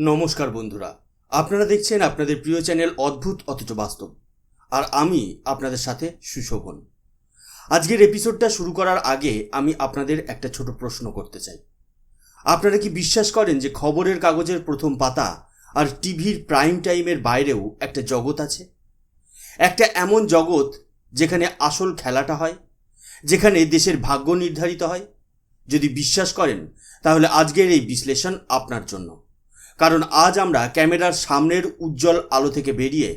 নমস্কার বন্ধুরা। আপনারা দেখছেন আপনাদের প্রিয় চ্যানেল অদ্ভুত, অথচ বাস্তব। আর আমি আপনাদের সাথে সুশোভন। আজকের এপিসোডটা শুরু করার আগে আমি আপনাদের একটা ছোট প্রশ্ন করতে চাই। আপনারা কি বিশ্বাস করেন যে খবরের কাগজের প্রথম পাতা আর টিভির প্রাইম টাইমের বাইরেও একটা জগৎ আছে? একটা এমন জগৎ যেখানে আসল খেলাটা হয়, যেখানে দেশের ভাগ্য নির্ধারিত হয়? যদি বিশ্বাস করেন, তাহলে আজকের এই বিশ্লেষণ আপনার জন্য। কারণ আজ আমরা ক্যামেরার সামনের উজ্জ্বল আলো থেকে বেরিয়ে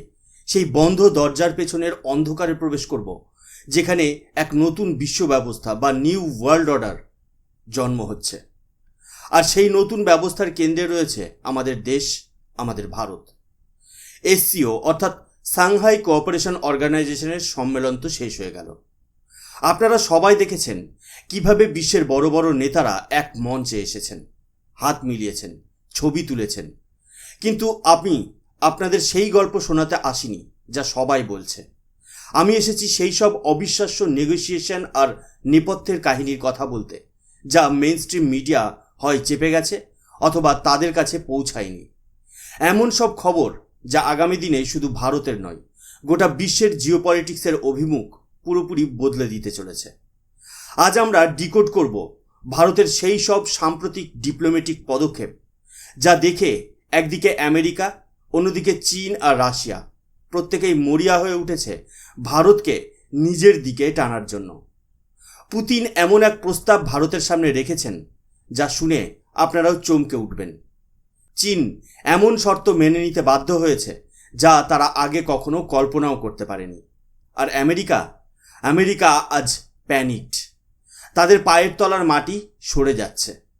সেই বন্ধ দরজার পেছনের অন্ধকারে প্রবেশ করব, যেখানে এক নতুন বিশ্ব ব্যবস্থা বা নিউ ওয়ার্ল্ড অর্ডার জন্ম হচ্ছে। আর সেই নতুন ব্যবস্থার কেন্দ্রে রয়েছে আমাদের দেশ, আমাদের ভারত। এসসিও, অর্থাৎ সাংহাই কোঅপারেশন অর্গানাইজেশনের সম্মেলন তো শেষ হয়ে গেল। আপনারা সবাই দেখেছেন কীভাবে বিশ্বের বড় বড় নেতারা এক মঞ্চে এসেছেন, হাত মিলিয়েছেন। ছবি তুলেছেন। কিন্তু আমি আপনাদের সেই গল্প শোনাতে আসিনি, যা সবাই বলছে। আমি এসেছি সেই সব অবিশ্বাস্য নেগোসিয়েশন আর নেপথ্যের কাহিনীর কথা বলতে, যা মেন স্ট্রিম মিডিয়া হয় চেপে গেছে অথবা তাদের কাছে পৌঁছায়নি। এমন সব খবর যা আগামী দিনে শুধু ভারতের নয়, গোটা বিশ্বের জিওপলিটিক্সের অভিমুখ পুরোপুরি বদলে দিতে চলেছে। আজ আমরা ডিকোড করব ভারতের সেই সব সাম্প্রতিক ডিপ্লোম্যাটিক পদক্ষেপ যা দেখে একদিকে আমেরিকা, অন্যদিকে চীন আর রাশিয়া। প্রত্যেকেই মরিয়া হয়ে উঠেছে ভারতকে নিজের দিকে টানার জন্য। পুতিন এমন এক প্রস্তাব ভারতের সামনে রেখেছেন যা শুনে আপনারাও চমকে উঠবেন। চীন এমন শর্ত মেনে নিতে বাধ্য হয়েছে যা তারা আগে কখনো কল্পনাও করতে পারেনি। আর আমেরিকা আমেরিকা আজ প্যানিকড তাদের পায়ের তলার মাটি সরে যাচ্ছে।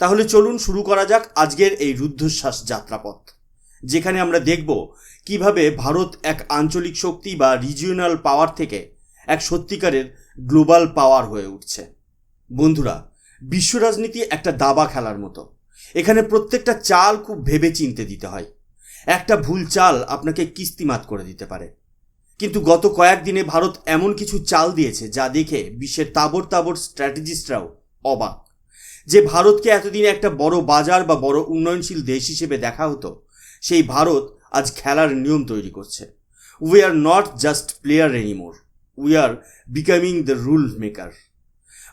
তাহলে চলুন শুরু করা যাক আজকের এই রুদ্ধশ্বাস যাত্রাপথ, যেখানে আমরা দেখব কীভাবে ভারত এক আঞ্চলিক শক্তি বা রিজিওনাল পাওয়ার থেকে এক সত্যিকারের গ্লোবাল পাওয়ার হয়ে উঠছে। বন্ধুরা, বিশ্ব রাজনীতি একটা দাবা খেলার মতো। এখানে প্রত্যেকটা চাল খুব ভেবে চিনতে দিতে হয়। একটা ভুল চাল আপনাকে কিস্তিমাত করে দিতে পারে। কিন্তু গত কয়েকদিনে ভারত এমন কিছু চাল দিয়েছে যা দেখে বিশ্বের তাবর তাবর স্ট্র্যাটেজিস্টরাও অবাক। যে ভারতকে এতদিন একটা বড় বাজার বা বড় উন্নয়নশীল দেশ হিসেবে দেখা হতো, সেই ভারত আজ খেলার নিয়ম তৈরি করছে। We are not just player anymore we are becoming the rule maker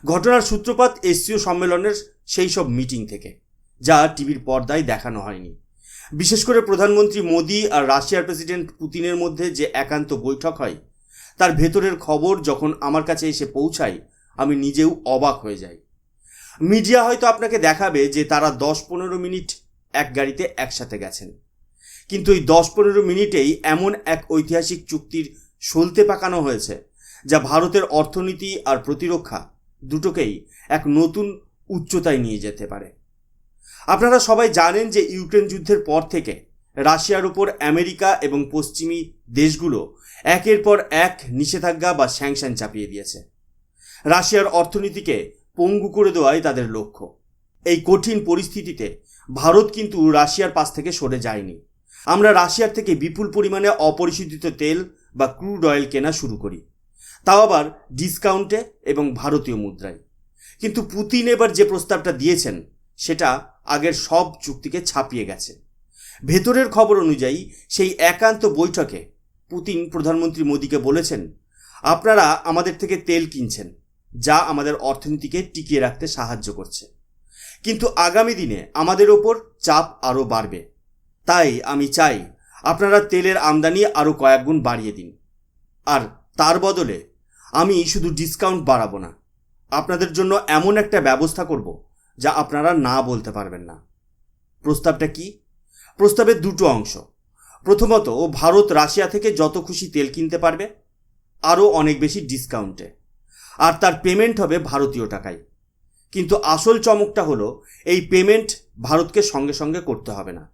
ঘটনার সূত্রপাত এসসিও সম্মেলনের সেই সব মিটিং থেকে, যা টিভির পর্দায় দেখানো হয়নি। বিশেষ করে প্রধানমন্ত্রী মোদী আর রাশিয়ার প্রেসিডেন্ট পুতিনের মধ্যে যে একান্ত বৈঠক হয়, তার ভেতরের খবর যখন আমার কাছে এসে পৌঁছায়, আমি নিজেও অবাক হয়ে যাই। মিডিয়া হয়তো আপনাকে দেখাবে যে তারা দশ পনেরো মিনিট এক গাড়িতে একসাথে গেছেন। কিন্তু এই দশ পনেরো মিনিটেই এমন এক ঐতিহাসিক চুক্তির সলতে পাকানো হয়েছে, যা ভারতের অর্থনীতি আর প্রতিরক্ষা দুটোকেই এক নতুন উচ্চতায় নিয়ে যেতে পারে। আপনারা সবাই জানেন যে ইউক্রেন যুদ্ধের পর থেকে রাশিয়ার উপর আমেরিকা এবং পশ্চিমী দেশগুলো একের পর এক নিষেধাজ্ঞা বা স্যাংশন চাপিয়ে দিয়েছে। রাশিয়ার অর্থনীতিকে পঙ্গু করে দেওয়াই তাদের লক্ষ্য। এই কঠিন পরিস্থিতিতে ভারত কিন্তু রাশিয়ার পাশ থেকে সরে যায়নি। আমরা রাশিয়ার থেকে বিপুল পরিমাণে অপরিশোধিত তেল বা ক্রুড অয়েল কেনা শুরু করি। তাও আবার ডিসকাউন্টে এবং ভারতীয় মুদ্রায়। কিন্তু পুতিন এবার যে প্রস্তাবটা দিয়েছেন, সেটা আগের সব চুক্তিকে ছাপিয়ে গেছে। ভেতরের খবর অনুযায়ী, সেই একান্ত বৈঠকে পুতিন প্রধানমন্ত্রী মোদীকে বলেছেন, আপনারা আমাদের থেকে তেল কিনছেন। যা আমাদের অর্থনীতিকে টিকিয়ে রাখতে সাহায্য করছে। কিন্তু আগামী দিনে আমাদের ওপর চাপ আরও বাড়বে। তাই আমি চাই আপনারা তেলের আমদানি আরও কয়েক গুণ বাড়িয়ে দিন। আর তার বদলে আমি শুধু ডিসকাউন্ট বাড়াবো না, আপনাদের জন্য এমন একটা ব্যবস্থা করব যা আপনারা না বলতে পারবেন না। প্রস্তাবটা কি? প্রস্তাবের দুটো অংশ। প্রথমত ভারত রাশিয়া থেকে যত খুশি তেল কিনতে পারবে, আরও অনেক বেশি ডিসকাউন্টে। আর তার পেমেন্ট হবে ভারতীয় টাকায়। কিন্তু আসল চমকটা হলো, এই পেমেন্ট ভারতকে সঙ্গে সঙ্গে করতে হবে না।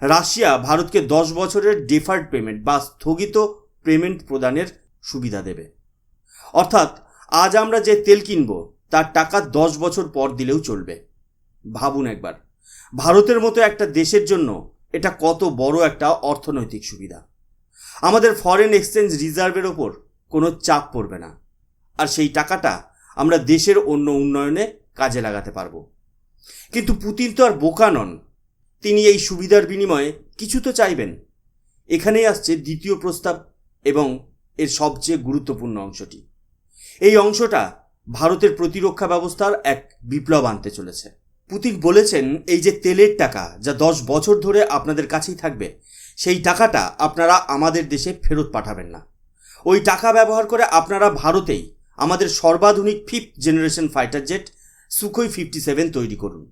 রাশিয়া ভারতকে দশ বছরের ডেফার্ড পেমেন্ট বা স্থগিত পেমেন্ট প্রদানের সুবিধা দেবে। অর্থাৎ, আজ আমরা যে তেল কিনব, তার টাকা দশ বছর পর দিলেও চলবে। ভাবুন একবার, ভারতের মতো একটা দেশের জন্য এটা কত বড় একটা অর্থনৈতিক সুবিধা। আমাদের ফরেন এক্সচেঞ্জ রিজার্ভের ওপর কোনো চাপ পড়বে না। আর সেই টাকাটা আমরা দেশের অন্য উন্নয়নে কাজে লাগাতে পারব। কিন্তু পুতিন তো আর বোকা নন। তিনি এই সুবিধার বিনিময়ে কিছু তো চাইবেন। এখানেই আসছে দ্বিতীয় প্রস্তাব এবং এর সবচেয়ে গুরুত্বপূর্ণ অংশটি। এই অংশটা ভারতের প্রতিরক্ষা ব্যবস্থার এক বিপ্লব আনতে চলেছে। পুতিন বলেছেন, এই যে তেলের টাকা যা দশ বছর ধরে আপনাদের কাছেই থাকবে, সেই টাকাটা আপনারা আমাদের দেশে ফেরত পাঠাবেন না। ওই টাকা ব্যবহার করে আপনারা ভারতেই আমাদের সর্বাধুনিক fifth generation fighter jet Sukhoi fifty seven তৈরি করুন।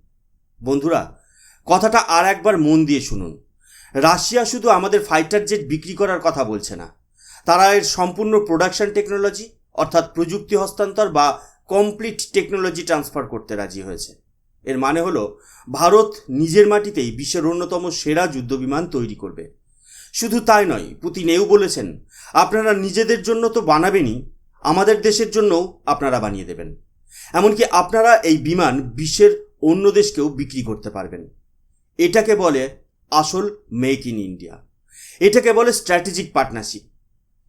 বন্ধুরা, কথাটা আর একবার মন দিয়ে শুনুন। রাশিয়া শুধু আমাদের ফাইটার জেট বিক্রি করার কথা বলছে না। তারা এর সম্পূর্ণ প্রোডাকশন টেকনোলজি অর্থাৎ প্রযুক্তি হস্তান্তর বা কমপ্লিট টেকনোলজি ট্রান্সফার করতে রাজি হয়েছে। এর মানে হলো, ভারত নিজের মাটিতেই বিশ্বের অন্যতম সেরা যুদ্ধবিমান তৈরি করবে। শুধু তাই নয়, পুতিন এও বলেছেন, আপনারা নিজেদের জন্য তো বানাবেনই আমাদের দেশের জন্যও আপনারা বানিয়ে দেবেন। এমনকি আপনারা এই বিমান বিশ্বের অন্য দেশকেও বিক্রি করতে পারবেন। এটাকে বলে আসল মেক ইন ইন্ডিয়া। এটাকে বলে স্ট্র্যাটেজিক পার্টনারশিপ।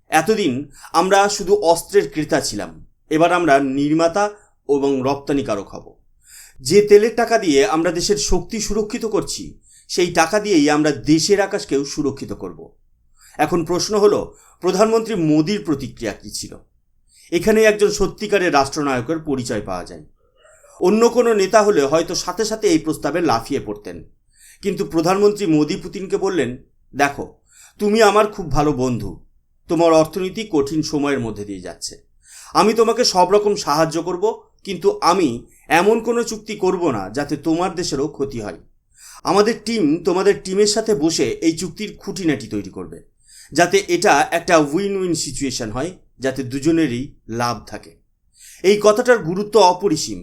এতদিন আমরা শুধু অস্ত্রের ক্রেতা ছিলাম। এবার আমরা নির্মাতা এবং রপ্তানিকারক হব। যে তেলের টাকা দিয়ে আমরা দেশের শক্তি সুরক্ষিত করছি, সেই টাকা দিয়েই আমরা দেশের আকাশকেও সুরক্ষিত করব। এখন প্রশ্ন হলো, প্রধানমন্ত্রী মোদির প্রতিক্রিয়া কী ছিল? এখানে একজন সত্যিকারের রাষ্ট্রনায়কের পরিচয় পাওয়া যায়। অন্য কোনো নেতা হলে হয়তো সাথে সাথে এই প্রস্তাবে লাফিয়ে পড়তেন। কিন্তু প্রধানমন্ত্রী মোদি পুতিনকে বললেন, দেখো, তুমি আমার খুব ভালো বন্ধু। তোমার অর্থনীতি কঠিন সময়ের মধ্যে দিয়ে যাচ্ছে। আমি তোমাকে সব রকম সাহায্য করব, কিন্তু আমি এমন কোনো চুক্তি করব না যাতে তোমার দেশেরও ক্ষতি হয়। আমাদের টিম তোমাদের টিমের সাথে বসে এই চুক্তির খুঁটিনাটি তৈরি করবে। যাতে এটা একটা উইন উইন সিচুয়েশন হয় যাতে দুজনেরই লাভ থাকে। এই কথাটার গুরুত্ব অপরিসীম।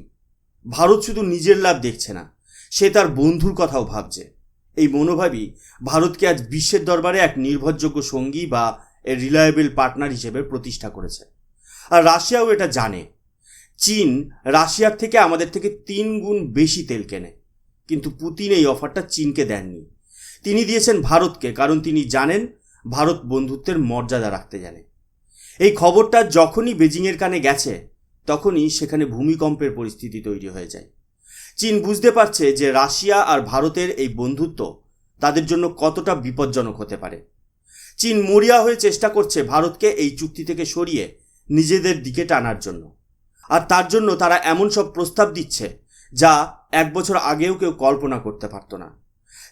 ভারত শুধু নিজের লাভ দেখছে না, সে তার বন্ধুর কথাও ভাবছে। এই মনোভাবই ভারতকে আজ বিশ্বের দরবারে এক নির্ভরযোগ্য সঙ্গী বা রিলায়েবল পার্টনার হিসেবে প্রতিষ্ঠা করেছে। আর রাশিয়াও এটা জানে। চীন রাশিয়ার থেকে আমাদের থেকে তিন গুণ বেশি তেল কেনে। কিন্তু পুতিন এই অফারটা চীনকে দেননি। তিনি দিয়েছেন ভারতকে, কারণ তিনি জানেন ভারত বন্ধুত্বের মর্যাদা রাখতে জানে। এই খবরটা যখনই বেজিংয়ের কানে গেছে, তখনই সেখানে ভূমিকম্পের পরিস্থিতি তৈরি হয়ে যায়। চীন বুঝতে পারছে যে রাশিয়া আর ভারতের এই বন্ধুত্ব তাদের জন্য কতটা বিপজ্জনক হতে পারে। চীন মরিয়া হয়ে চেষ্টা করছে ভারতকে এই চুক্তি থেকে সরিয়ে নিজেদের দিকে টানার জন্য। আর তার জন্য তারা এমন সব প্রস্তাব দিচ্ছে যা এক বছর আগেও কেউ কল্পনা করতে পারত না।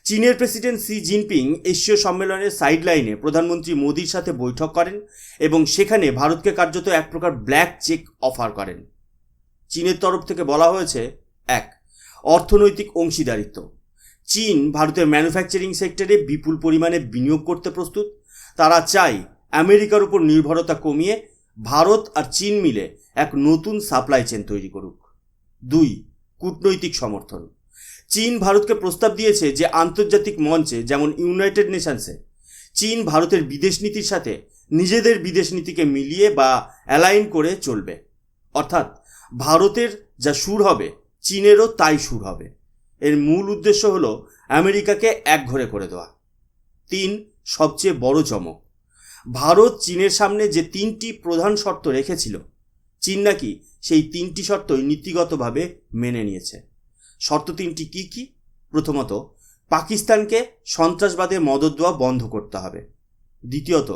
চীনের প্রেসিডেন্ট সি জিনপিং এশীয় সম্মেলনের সাইডলাইনে প্রধানমন্ত্রী মোদির সাথে বৈঠক করেন এবং সেখানে ভারতকে কার্যত এক প্রকার ব্ল্যাক চেক অফার করেন। চীনের তরফ থেকে বলা হয়েছে, এক, অর্থনৈতিক অংশীদারিত্ব। চীন ভারতের ম্যানুফ্যাকচারিং সেক্টরে বিপুল পরিমাণে বিনিয়োগ করতে প্রস্তুত। তারা চায় আমেরিকার উপর নির্ভরতা কমিয়ে ভারত আর চীন মিলে এক নতুন সাপ্লাই চেন তৈরি করুক। দুই, কূটনৈতিক সমর্থন। চীন ভারতকে প্রস্তাব দিয়েছে যে আন্তর্জাতিক মঞ্চে, যেমন ইউনাইটেড নেশনসে, চীন ভারতের বিদেশ নীতির সাথে নিজেদের বিদেশ নীতিকে মিলিয়ে বা অ্যালাইন করে চলবে। অর্থাৎ ভারতের যা সুর হবে, চীনেরও তাই সুর হবে। এর মূল উদ্দেশ্য হল আমেরিকাকে একঘরে করে দেওয়া। তিন, সবচেয়ে বড় চমক। ভারত চীনের সামনে যে তিনটি প্রধান শর্ত রেখেছিল, চীন নাকি সেই তিনটি শর্তই নীতিগতভাবে মেনে নিয়েছে। শর্ত তিনটি কি কি? প্রথমত, পাকিস্তানকে সন্ত্রাসবাদে মদত দেওয়া বন্ধ করতে হবে। দ্বিতীয়ত,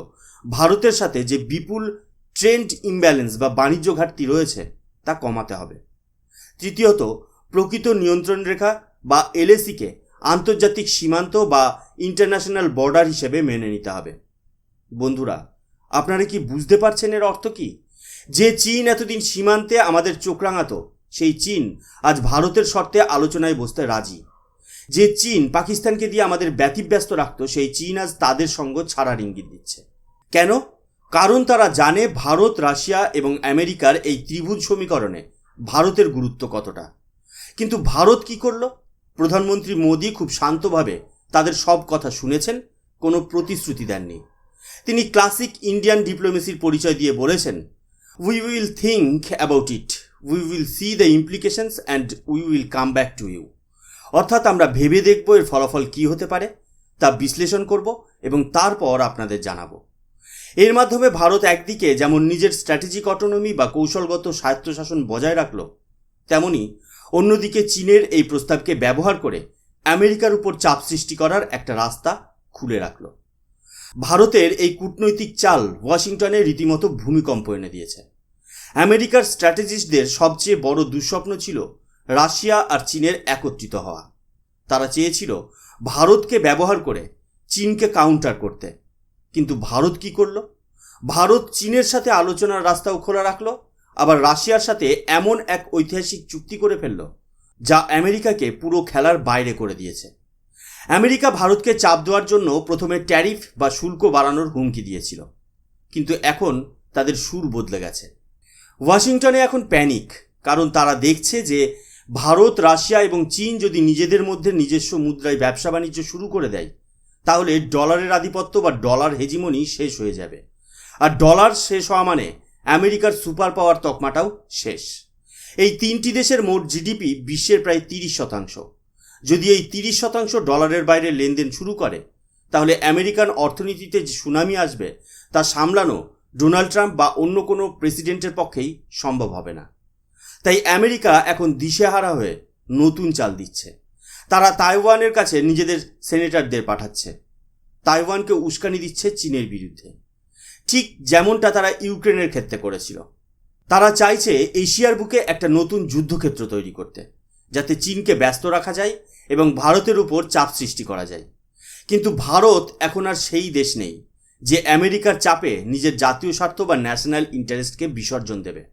ভারতের সাথে যে বিপুল ট্রেন্ড ইমব্যালেন্স বা বাণিজ্য ঘাটতি রয়েছে, তা কমাতে হবে। তৃতীয়ত, প্রকৃত নিয়ন্ত্রণ রেখা বা এলএসিকে আন্তর্জাতিক সীমান্ত বা ইন্টারন্যাশনাল বর্ডার হিসেবে মেনে নিতে হবে। বন্ধুরা, আপনারা কি বুঝতে পারছেন এর অর্থ কি? যে চীন এতদিন সীমান্তে আমাদের চোখ রাঙাতো সেই চীন আজ ভারতের শর্তে আলোচনায় বসতে রাজি। যে চীন পাকিস্তানকে দিয়ে আমাদের ব্যতিব্যস্ত রাখত, সেই চীন আজ তাদের সঙ্গ ছাড়ার ইঙ্গিত দিচ্ছে। কেন? কারণ তারা জানে ভারত, রাশিয়া এবং আমেরিকার এই ত্রিভুজ সমীকরণে ভারতের গুরুত্ব কতটা। কিন্তু ভারত কি করল? প্রধানমন্ত্রী মোদী খুব শান্তভাবে তাদের সব কথা শুনেছেন, কোনো প্রতিশ্রুতি দেননি। তিনি ক্লাসিক ইন্ডিয়ান ডিপ্লোমেসির পরিচয় দিয়ে বলেছেন we will think about it we will see the implications and we will come back to you অর্থাৎ আমরা ভেবে দেখব এর ফলাফল কী হতে পারে, তা বিশ্লেষণ করব এবং তারপর আপনাদের জানাব। এর মাধ্যমে ভারত একদিকে যেমন নিজের স্ট্র্যাটেজিক অটোনমি বা কৌশলগত স্বায়ত্তশাসন বজায় রাখল, তেমনি অন্যদিকে চীনের এই প্রস্তাবকে ব্যবহার করে আমেরিকার উপর চাপ সৃষ্টি করার একটা রাস্তা খুলে রাখল। ভারতের এই কূটনৈতিক চাল ওয়াশিংটনে রীতিমতো ভূমিকম্প এনে দিয়েছে। আমেরিকার স্ট্র্যাটেজিস্টদের সবচেয়ে বড় দুঃস্বপ্ন ছিল রাশিয়া আর চীনের একত্রিত হওয়া। তারা চেয়েছিল ভারতকে ব্যবহার করে চীনকে কাউন্টার করতে। কিন্তু ভারত কি করল? ভারত চীনের সাথে আলোচনার রাস্তাও খোলা রাখল, আবার রাশিয়ার সাথে এমন এক ঐতিহাসিক চুক্তি করে ফেলল, যা আমেরিকাকে পুরো খেলার বাইরে করে দিয়েছে। আমেরিকা ভারতকে চাপ দেওয়ার জন্য প্রথমে ট্যারিফ বা শুল্ক বাড়ানোর হুমকি দিয়েছিল, কিন্তু এখন তাদের সুর বদলে গেছে। ওয়াশিংটনে এখন প্যানিক, কারণ তারা দেখছে যে ভারত, রাশিয়া এবং চীন যদি নিজেদের মধ্যে নিজস্ব মুদ্রায় ব্যবসা বাণিজ্য শুরু করে দেয়, তাহলে ডলারের আধিপত্য বা ডলার হেজিমনি শেষ হয়ে যাবে। আর ডলার শেষ হওয়া মানে আমেরিকার সুপার পাওয়ার তকমাটাও শেষ। এই তিনটি দেশের মোট জিডিপি বিশ্বের প্রায় তিরিশ শতাংশ। যদি এই তিরিশ শতাংশ ডলারের বাইরে লেনদেন শুরু করে, তাহলে আমেরিকান অর্থনীতিতে যে সুনামি আসবে, তা সামলানো ডোনাল্ড ট্রাম্প বা অন্য কোনো প্রেসিডেন্টের পক্ষেই সম্ভব হবে না। তাই আমেরিকা এখন দিশেহারা হয়ে নতুন চাল দিচ্ছে। তারা তাইওয়ানের কাছে নিজেদের সেনেটারদের পাঠাচ্ছে। তাইওয়ানকে উস্কানি দিচ্ছে চীনের বিরুদ্ধে। ঠিক যেমনটা তারা ইউক্রেনের ক্ষেত্রে করেছিল। তারা চাইছে এশিয়ার বুকে একটা নতুন যুদ্ধক্ষেত্র তৈরি করতে, যাতে চীনকে ব্যস্ত রাখা যায় এবং ভারতের উপর চাপ সৃষ্টি করা যায়। কিন্তু ভারত এখন আর সেই দেশ নেই। যে আমেরিকার চাপে নিজের জাতীয় স্বার্থ বা ন্যাশনাল ইন্টারেস্টকে বিসর্জন দেবে।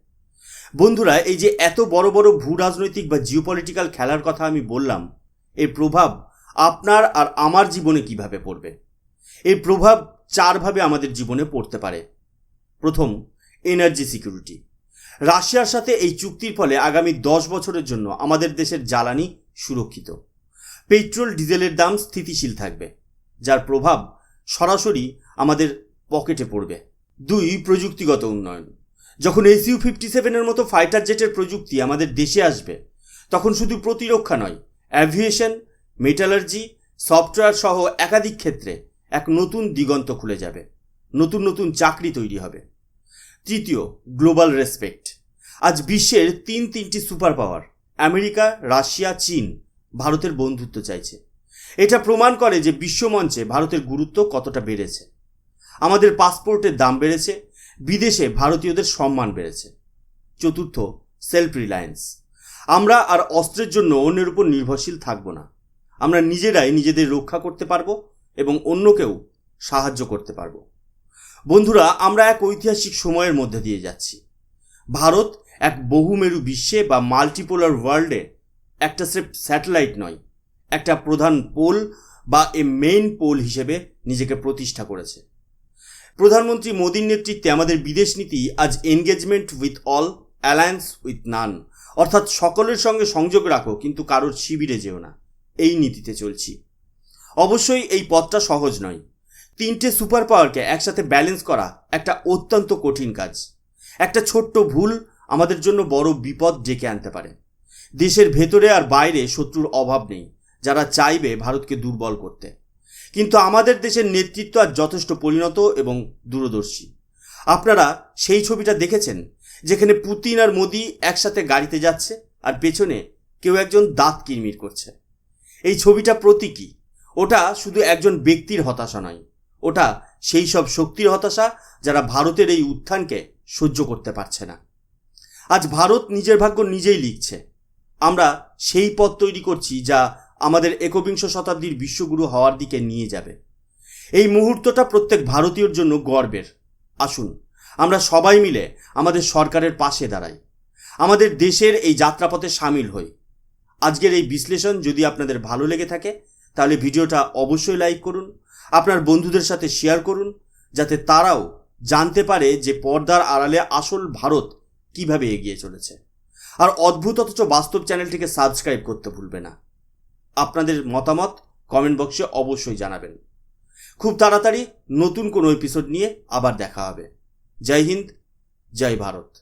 বন্ধুরা, এই যে এত বড় বড় ভূ রাজনৈতিক বা জিওপলিটিক্যাল খেলার কথা আমি বললাম, এর প্রভাব আপনার আর আমার জীবনে কীভাবে পড়বে? এই প্রভাব চারভাবে আমাদের জীবনে পড়তে পারে। প্রথম এনার্জি সিকিউরিটি রাশিয়ার সাথে এই চুক্তির ফলে আগামী দশ বছরের জন্য আমাদের দেশের জ্বালানি সুরক্ষিত। পেট্রোল, ডিজেলের দাম স্থিতিশীল থাকবে, যার প্রভাব সরাসরি আমাদের পকেটে পড়বে। দুই, প্রযুক্তিগত উন্নয়ন। যখন এসইউ ফিফটি সেভেনের মতো ফাইটার জেটের প্রযুক্তি আমাদের দেশে আসবে, তখন শুধু প্রতিরক্ষা নয় অ্যাভিয়েশন মেটালার্জি সফটওয়্যার সহ একাধিক ক্ষেত্রে এক নতুন দিগন্ত খুলে যাবে। নতুন নতুন চাকরি তৈরি হবে। তৃতীয় গ্লোবাল রেসপেক্ট আজ বিশ্বের তিন তিনটি সুপার পাওয়ার আমেরিকা, রাশিয়া, চীন, ভারতের বন্ধুত্ব চাইছে। এটা প্রমাণ করে যে বিশ্বমঞ্চে ভারতের গুরুত্ব কতটা বেড়েছে। আমাদের পাসপোর্টের দাম বেড়েছে, বিদেশে ভারতীয়দের সম্মান বেড়েছে। চতুর্থ সেলফ রিলায়েন্স আমরা আর অস্ত্রের জন্য অন্যের উপর নির্ভরশীল থাকব না। আমরা নিজেরাই নিজেদের রক্ষা করতে পারব এবং অন্যকেও সাহায্য করতে পারব। বন্ধুরা, আমরা এক ঐতিহাসিক সময়ের মধ্যে দিয়ে যাচ্ছি। ভারত এক বহুমেরু বিশ্বে বা মাল্টিপোলার ওয়ার্ল্ডে একটা স্রেফ স্যাটেলাইট নয়, একটা প্রধান পোল বা এ মেইন পোল হিসেবে নিজেকে প্রতিষ্ঠা করেছে। প্রধানমন্ত্রী মোদীর নেতৃত্বে আমাদের বিদেশ নীতি আজ engagement with all alliance with none অর্থাৎ সকলের সঙ্গে সংযোগ রাখো, কিন্তু কারোর শিবিরে যেও না। এই নীতিতে চলছি। অবশ্যই এই পথটা সহজ নয়। তিনটে সুপার পাওয়ারকে একসাথে ব্যালেন্স করা একটা অত্যন্ত কঠিন কাজ। একটা ছোট্ট ভুল আমাদের জন্য বড় বিপদ ডেকে আনতে পারে। দেশের ভেতরে আর বাইরে শত্রুর অভাব নেই, যারা চাইবে ভারতকে দুর্বল করতে। কিন্তু আমাদের দেশের নেতৃত্ব আর যথেষ্ট পরিণত এবং দূরদর্শী। আপনারা সেই ছবিটা দেখেছেন, যেখানে পুতিন আর মোদি একসাথে গাড়িতে যাচ্ছে আর পেছনে কেউ একজন দাঁত কিরমির করছে। এই ছবিটা প্রতীকী। ওটা শুধু একজন ব্যক্তির হতাশা নয়, ওটা সেই সব শক্তির হতাশা যারা ভারতের এই উত্থানকে সহ্য করতে পারছে না। আজ ভারত নিজের ভাগ্য নিজেই লিখছে। আমরা সেই পথ তৈরি করছি যা আমাদের একবিংশ শতাব্দীর বিশ্বগুরু হওয়ার দিকে নিয়ে যাবে। এই মুহূর্তটা প্রত্যেক ভারতীয়র জন্য গর্বের। আসুন, আমরা সবাই মিলে আমাদের সরকারের পাশে দাঁড়াই। আমাদের দেশের এই যাত্রাপথে সামিল হই। আজকের এই বিশ্লেষণ যদি আপনাদের ভালো লেগে থাকে, তাহলে ভিডিওটা অবশ্যই লাইক করুন, আপনার বন্ধুদের সাথে শেয়ার করুন, যাতে তারাও জানতে পারে যে পর্দার আড়ালে আসল ভারত কীভাবে এগিয়ে চলেছে। আর অদ্ভুত অথচ বাস্তব চ্যানেলটিকে সাবস্ক্রাইব করতে ভুলবে না। আপনাদের মতামত কমেন্ট বক্সে অবশ্যই জানাবেন। খুব তাড়াতাড়ি নতুন কোনো এপিসোড নিয়ে আবার দেখা হবে। জয় হিন্দ, জয় ভারত।